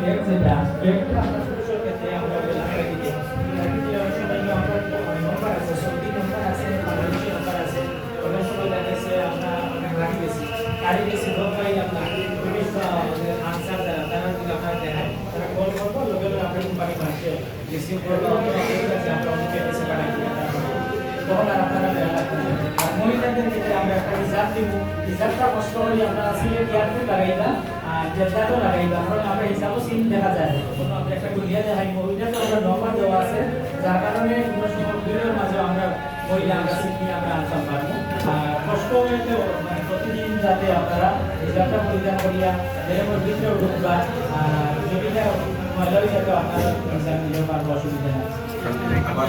Bag যেটা ব্যাগটা সময় যে লোকের আপনার কোম্পানি পাশে রিসিভ করব তখন আর আপনারা। ক্ষেত্রে আমরা একটা রিজার্ভ দিব। রিজার্ভটা কষ্ট করি আমরা সিলেট এয়ারপোর্ট লাগাইবা আর জেদ্দাতেও লাগাইবা কারণ আমরা হিসাবও সিম দেখা যায়। কোনো আমরা একটা গুলিয়া দেখাই মহিলাতে আমরা নম্বর দেওয়া আছে। যার কারণে কোনো সময় ভিড়ের মাঝে আমরা মহিলা আমরা সিট নিয়ে আমরা আনতাম পারব। আর কষ্ট হইলেও মানে প্রতিদিন যাতে আপনারা রিজার্ভটা পরিধান করিয়া এরকম ভিতরে ঢুকবা আর যদি মহিলা যাতে আপনারা রিজার্ভ নিতে পারব অসুবিধা নেই। আবার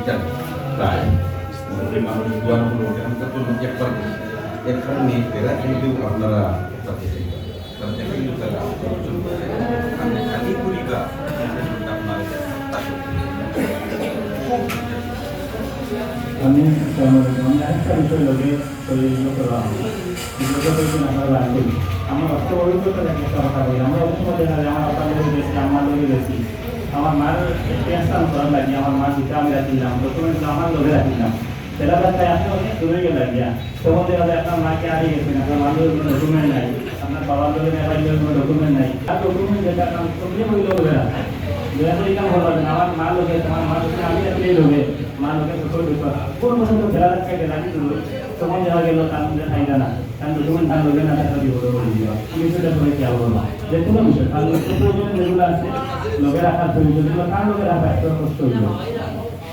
এটা প্রায় মানুষ দোয়ার হলো এখানকার জন্য একবার এর কারণে এরা কিন্তু আপনারা তাতে এটা কিন্তু তারা অর্জন করে আপনি খালি করিবা আপনার তাকে আমি একটা বিষয় লগে শরীর করা আমরা অর্থ অভিজ্ঞতা কথা বলি আমরা সময় দেখা যায় আমার আপনার গেছি, আমার লোকে গেছি। আমার মার ট্রান্সফার করার লাগিয়ে আমার মা দিতে আমি রাখিলাম ডকুমেন্ট আমার লোকে রাখিলাম তেলাবাসায় আপনি অনেক দূরে গেলেন লাগিয়া তখন দেখা যায় আপনার মাকে হারিয়ে গেছেন আপনার লোকের কোনো ডকুমেন্ট নাই আপনার বাবার লোকের নেবার কোনো ডকুমেন্ট নাই আর ডকুমেন্ট যেটা আপনার সবজি ওই লোভে রাখা করে কাম করবেন আমার মা লোকে, তোমার মা লোকে, আমি রাখলে লোকে? মা লোকে ছোট ঢুকা কোন পর্যন্ত ফেরা রাখতে গেলে রাখি দিল তখন দেখা গেল, তার মধ্যে খাইটা না? তার কি যেগুলো আছে, লোকে রাখার প্রয়োজন। কার লোকে রাখা? একটা কষ্ট হইল।